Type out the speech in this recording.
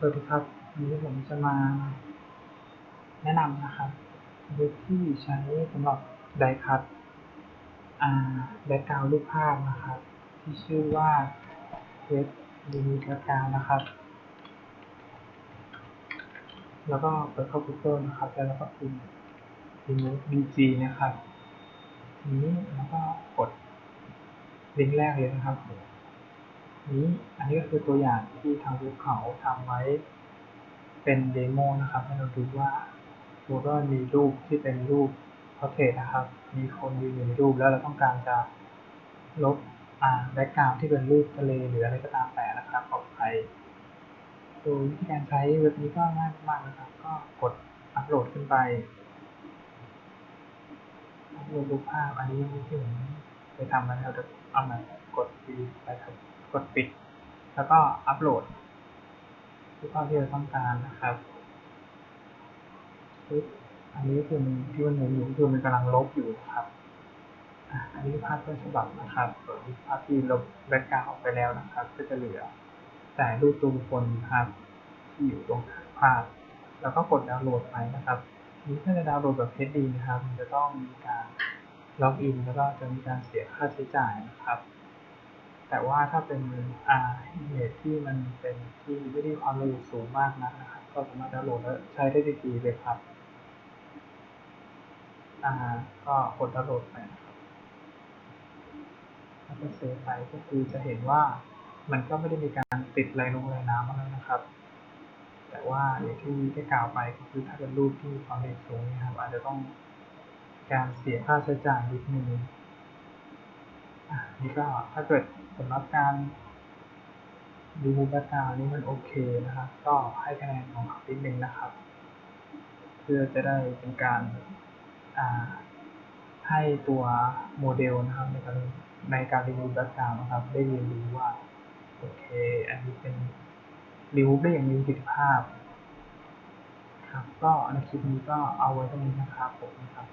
สวัสดีครับวันนี้ผมจะมาแนะนำนะครับเว็บที่ใช้สำหรับไดคัตอ่าแบ็กกราวรูปภาพนะครับ ที่ชื่อว่าเว็บดีมีแบ็กกราวนะครับ แล้วก็เปิดเข้า Google นะครับแล้วเราก็พิมพ์ remove dg นะครับทีนี้เราก็กดลิงก์แรกเลยนะครับ นี้อันนี้ก็คือตัวอย่างที่ทางเว็บเขาทำไว้เป็นเดโมนะครับ ให้เราดูว่าสมมติว่ามีรูปที่เป็นรูปพอร์เทรตนะครับ มีคนยืนอยู่ในรูปแล้วเราต้องการจะลบอ่าแบ็กกราวที่เป็นรูปทะเลหรืออะไรก็ตามแต่นะครับออกไปดยวิธีการใช้เว็บนี้ก็ง่ายมากนะครับ ก็กดอัปโหลดขึ้นไปอัปโหลดรูปภาพอันนี้ที่ผมไปทำมาแล้วเดี๋ยวเอามากดปีไปครับ กดปิด แล้วก็อัปโหลดรูปภาพที่เราต้องการนะครับอันนี้คือที่มันเห็นอยู่คือมันกำลังลบอยู่ครับอันนี้ภาพต้นฉบับนะครับส่วนภาพที่ลบแบ็กกราวออกไปแล้วนะครับ ก็จะเหลือ แต่รูปตัวบุคคลครับที่อยู่ตรงภาพ แล้วก็กดดาวน์โหลดไปนะครับนี้ถ้าจะดาวน์โหลดแบบ HD นะครับ มันจะต้องมีการล็อกอินแล้วก็จะมีการเสียค่าใช้จ่ายนะครับ แต่ว่าถ้าเป็นอ่าอิเมจที่มันเป็นที่ไม่ได้ความละเอียดสูงมากนักนะครับ ก็สามารถดาวน์โหลดแล้วใช้ได้ฟรีเลยครับ อ่า ก็กดดาวน์โหลดไปครับแล้วก็เซฟไปก็คือจะเห็นว่ามันก็ไม่ได้มีการติดลายลงลายน้ำอะไรนะครับ แต่ว่าอย่างที่ได้กล่าวไปก็คือถ้าเป็นรูปที่ความละเอียดสูงนะครับอาจจะต้องการเสียค่าใช้จ่ายนิดนึง นี่ก็ถ้าเกิดสำหรับการดูแบ็กกานี้มันโอเคนะครับ ก็ให้คะแนนของเขานิดนึงนะครับ เพื่อจะได้เป็นการาให้ตัวโมเดลนะครับในการในการรีวิวแบ็กกราวนะครับ ได้เรียนรู้ว่าโอเค อันนี้เป็นรีวิวได้อย่างมีประสิทธิภาพ ครับ ก็ในคลิปนี้ก็เอาไว้ตรงนี้นะครับผมครับ